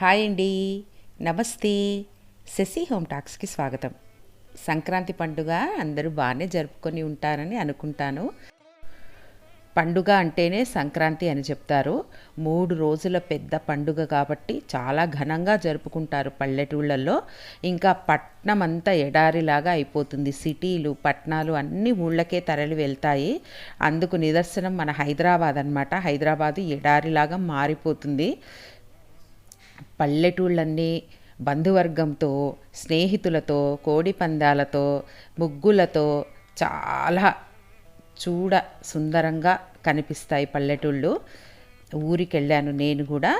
Hi అండి. నమస్తే. Shashi home టాక్స్కి స్వాగతం. సంక్రాంతి పండుగ అందరూ బాగానే జరుపుకొని ఉంటారని అనుకుంటాను. పండుగ అంటేనే సంక్రాంతి అని చెప్తారు. మూడు రోజుల పెద్ద పండుగ కాబట్టి చాలా ఘనంగా జరుపుకుంటారు పల్లెటూళ్ళల్లో. ఇంకా పట్నం అంతా ఎడారిలాగా అయిపోతుంది. సిటీలు పట్టణాలు అన్ని ఊళ్ళకే తరలి వెళ్తాయి. అందుకు నిదర్శనం మన హైదరాబాద్ అనమాట హైదరాబాద్ ఎడారిలాగా మారిపోతుంది. పల్లెటూళ్ళన్నీ బంధువర్గంతో స్నేహితులతో కోడి పందాలతో ముగ్గులతో చాలా చూడ సుందరంగా కనిపిస్తాయి పల్లెటూళ్ళు. ఊరికి వెళ్ళాను నేను కూడా.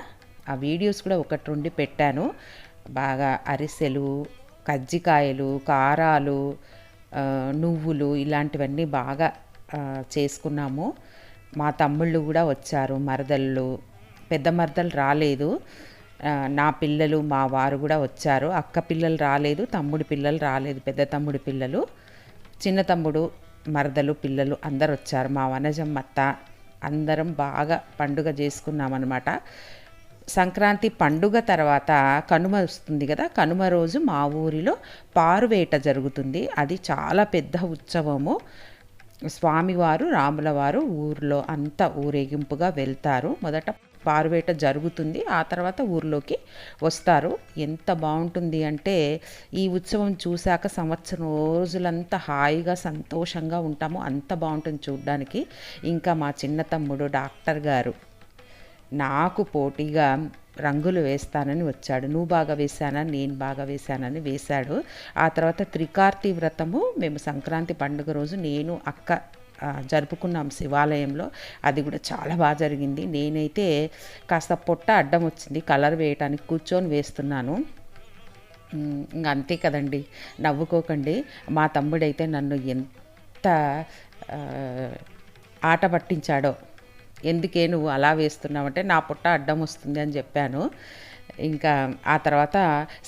ఆ వీడియోస్ కూడా ఒకటి రెండు పెట్టాను. బాగా అరిసెలు కజ్జికాయలు కారాలు నువ్వులు ఇలాంటివన్నీ బాగా చేసుకున్నాము. మా తమ్ముళ్ళు కూడా వచ్చారు మరదళ్ళు. పెద్ద మరదలు రాలేదు. నా పిల్లలు మా వారు కూడా వచ్చారు. అక్క పిల్లలు రాలేదు తమ్ముడి పిల్లలు రాలేదు పెద్ద తమ్ముడి పిల్లలు. చిన్న తమ్ముడు మరదలు పిల్లలు అందరు వచ్చారు. మా వనజమ్మ అత్త అందరం బాగా పండుగ చేసుకున్నామన్నమాట. సంక్రాంతి పండుగ తర్వాత కనుమ వస్తుంది కదా కనుమ రోజు మా ఊరిలో పారువేట జరుగుతుంది. అది చాలా పెద్ద ఉత్సవము. స్వామివారు రాములవారు ఊరిలో అంతా ఊరేగింపుగా వెళ్తారు. మొదట పారువేట జరుగుతుంది. ఆ తర్వాత ఊర్లోకి వస్తారు. ఎంత బాగుంటుంది అంటే ఈ ఉత్సవం చూశాక సంవత్సరం రోజులంతా హాయిగా సంతోషంగా ఉంటాము. అంత బాగుంటుంది చూడ్డానికి. ఇంకా మా చిన్న తమ్ముడు డాక్టర్ గారు నాకు పోటీగా రంగులు వేస్తానని వచ్చాడు. నువ్వు బాగా వేశానా? నేను బాగా వేశానని వేశాడు. ఆ తర్వాత త్రికార్తి వ్రతము మేము సంక్రాంతి పండుగ రోజు నేను అక్క జరుపుకున్నాం శివాలయంలో. అది కూడా చాలా బాగా జరిగింది. నేనైతే కాస్త పొట్ట అడ్డం వచ్చింది. కలర్ వేయటానికి కూర్చొని వేస్తున్నాను. ఇంకా అంతే కదండి. నవ్వుకోకండి. మా తమ్ముడైతే నన్ను ఎంత ఆట పట్టించాడో ఎందుకే నువ్వు అలా వేస్తున్నావంటే నా పుట్ట అడ్డం వస్తుంది అని చెప్పాను. ఇంకా ఆ తర్వాత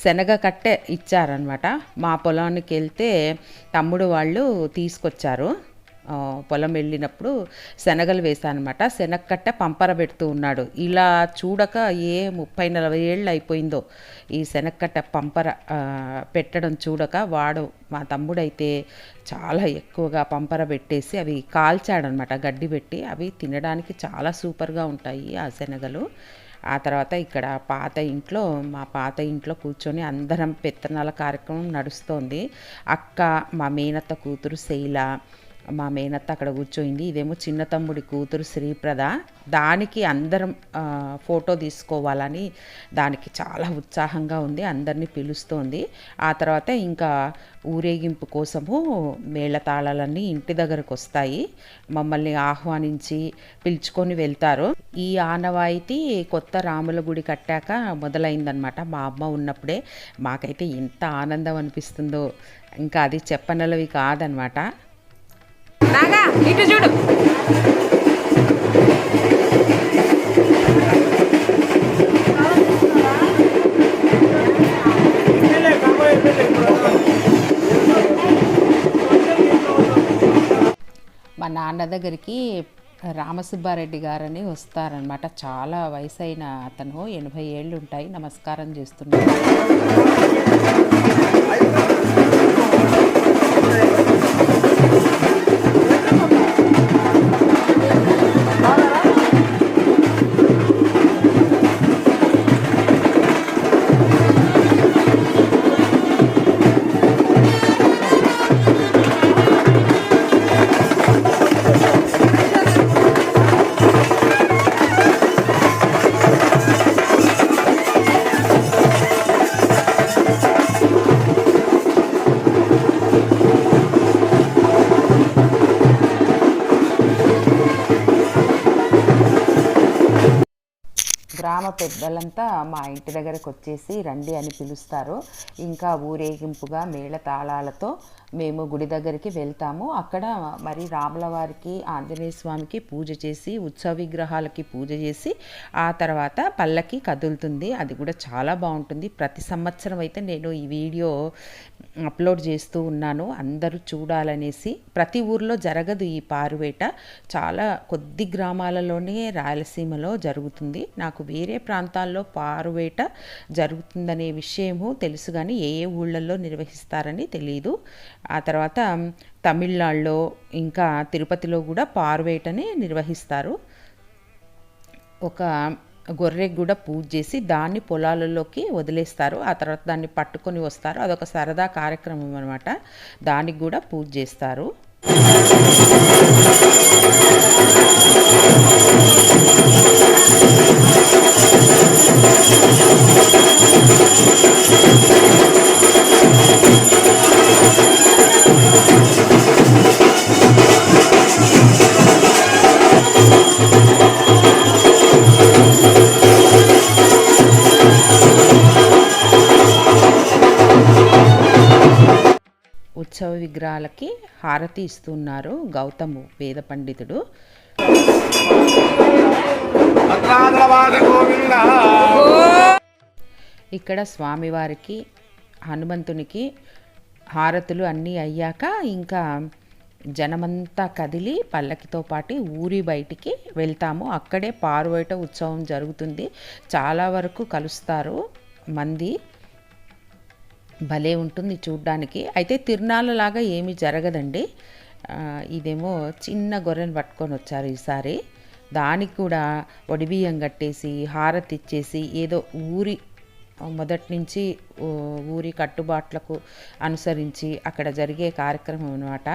శనగ కట్టె ఇచ్చారనమాట మా పొలానికి వెళ్తే తమ్ముడు వాళ్ళు తీసుకొచ్చారు. పొలం వెళ్ళినప్పుడు శనగలు వేశానమాట శనగకట్టె పంపర పెడుతూ ఉన్నాడు. ఇలా చూడక ఏ ముప్పై నలభై ఏళ్ళు అయిపోయిందో ఈ శనగకట్టె పంపర పెట్టడం చూడక వాడు మా తమ్ముడైతే చాలా ఎక్కువగా పంపర పెట్టేసి అవి కాల్చాడనమాట గడ్డి పెట్టి అవి తినడానికి చాలా సూపర్గా ఉంటాయి ఆ శనగలు. ఆ తర్వాత ఇక్కడ పాత ఇంట్లో మా పాత ఇంట్లో కూర్చొని అందరం పెత్తనాల కార్యక్రమం నడుస్తోంది. అక్క మా మేనత్త కూతురు శైల మా మేనత్త అక్కడ కూర్చోయింది. ఇదేమో చిన్న తమ్ముడి కూతురు శ్రీప్రద. దానికి అందరం ఫోటో తీసుకోవాలని దానికి చాలా ఉత్సాహంగా ఉంది అందరినీ పిలుస్తోంది. ఆ తర్వాత ఇంకా ఊరేగింపు కోసము మేళతాళాలన్నీ ఇంటి దగ్గరకు వస్తాయి. మమ్మల్ని ఆహ్వానించి పిలుచుకొని వెళ్తారు. ఈ ఆనవాయితీ కొత్త రాముల గుడి కట్టాక మొదలైందనమాట మా అమ్మ ఉన్నప్పుడే మాకైతే ఎంత ఆనందం అనిపిస్తుందో. ఇంకా అది చెప్పనలవి కాదనమాట నాగా ఇటు చూడు. మా నాన్న దగ్గరికి రామసుబ్బారెడ్డి గారని వస్తారనమాట చాలా వయసైన అతను ఎనభై ఏళ్ళు ఉంటాయి నమస్కారం చేస్తున్నారు పెద్దలంతా మా ఇంటి దగ్గరకు వచ్చేసి రండి అని పిలుస్తారు. ఇంకా ఊరేగింపుగా మేళ తాళాలతో మేము గుడి దగ్గరికి వెళ్తాము. అక్కడ మరి రాముల వారికి ఆంజనేయ స్వామికి పూజ చేసి ఉత్సవ విగ్రహాలకి పూజ చేసి ఆ తర్వాత పల్లకి కదులుతుంది. అది కూడా చాలా బాగుంటుంది. ప్రతి సంవత్సరం అయితే నేను ఈ వీడియో అప్లోడ్ చేస్తూ ఉన్నాను. అందరూ చూడాలనేసి ప్రతి ఊర్లో జరగదు ఈ పారువేట. చాలా కొద్ది గ్రామాలలోనే రాయలసీమలో జరుగుతుంది. నాకు వేరే ప్రాంతాల్లో పారువేట జరుగుతుందనే విషయము తెలుసు కానీ ఏ ఏ ఊళ్ళల్లో నిర్వహిస్తారని తెలియదు ఆ తర్వాత తమిళనాడులో ఇంకా తిరుపతిలో కూడా పారువేటని నిర్వహిస్తారు. ఒక గొర్రెకి కూడా పూజ చేసి దాన్ని పొలాలలోకి వదిలేస్తారు. ఆ తర్వాత దాన్ని పట్టుకొని వస్తారు. అదొక సరదా కార్యక్రమం అనమాట దానికి కూడా పూజ చేస్తారు. ఉత్సవ విగ్రహాలకి హారతి ఇస్తున్నారు గౌతము వేద పండితుడు. ఇక్కడ స్వామివారికి హనుమంతునికి హారతులు అన్నీ అయ్యాక ఇంకా జనమంతా కదిలి పల్లకితో పాటు ఊరి బయటికి వెళ్తాము. అక్కడే పారువేట ఉత్సవం జరుగుతుంది. చాలా వరకు కలుస్తారు మంది. భలే ఉంటుంది చూడ్డానికి. అయితే తిరునాళ్ళలాగా ఏమీ జరగదండి. ఇదేమో చిన్న గొర్రెను పట్టుకొని వచ్చారు ఈసారి. దానికి కూడా ఒడిబియ్యం కట్టేసి హారతి ఇచ్చేసి ఏదో ఊరి మొదటి నుంచి ఊరి కట్టుబాట్లకు అనుసరించి అక్కడ జరిగే కార్యక్రమం అనమాట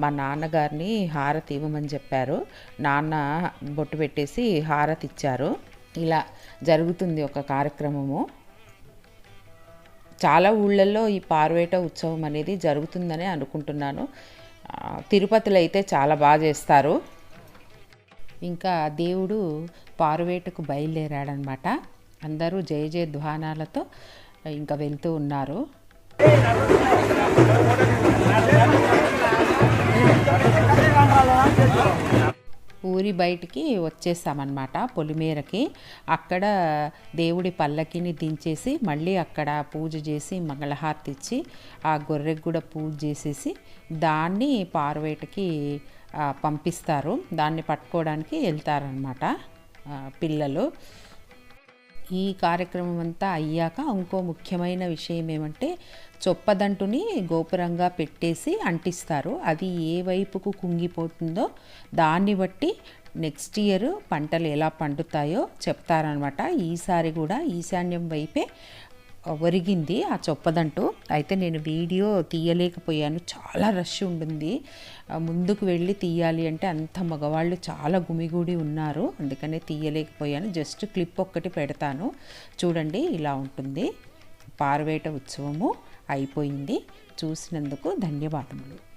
మా నాన్నగారిని హారతి ఇవ్వమని చెప్పారు. నాన్న బొట్టు పెట్టేసి హారతి ఇచ్చారు. ఇలా జరుగుతుంది ఒక కార్యక్రమము. చాలా ఊళ్ళల్లో ఈ పార్వేట ఉత్సవం అనేది జరుగుతుందని అనుకుంటున్నాను. తిరుపతిలో అయితే చాలా బాగా చేస్తారు. ఇంకా దేవుడు పారువేటకు బయలుదేరాడనమాట. అందరూ జయ జయ ధ్వానాలతో ఇంకా వెళ్తూ ఉన్నారు. ఊరి బయటికి వచ్చేసామన్నమాట పొలిమేరకి. అక్కడ దేవుడి పల్లకిని దించేసి మళ్ళీ అక్కడ పూజ చేసి మంగళహారతి ఇచ్చి ఆ గొర్రెకి కూడా పూజ చేసేసి దాన్ని పార్వేటకి పంపిస్తారు. దాన్ని పట్టుకోవడానికి వెళ్తారనమాట పిల్లలు. ఈ కార్యక్రమం అంతా అయ్యాక ఇంకో ముఖ్యమైన విషయం ఏమంటే చొప్పదంటుని గోపురంగా పెట్టేసి అంటిస్తారు. అది ఏ వైపుకు కుంగిపోతుందో దాన్ని బట్టి నెక్స్ట్ ఇయర్ పంటలు ఎలా పండుతాయో చెప్తారనమాట ఈసారి కూడా ఈశాన్యం వైపే ఒరిగింది ఆ చొప్పదంటూ. అయితే నేను వీడియో తీయలేకపోయాను. చాలా రష్ ఉంటుంది. ముందుకు వెళ్ళి తీయాలి అంటే అంత మగవాళ్ళు చాలా గుమిగూడి ఉన్నారు. అందుకనే తీయలేకపోయాను. జస్ట్ క్లిప్ ఒక్కటి పెడతాను. చూడండి ఇలా ఉంటుంది. పార్వేట ఉత్సవము అయిపోయింది. చూసినందుకు ధన్యవాదములు.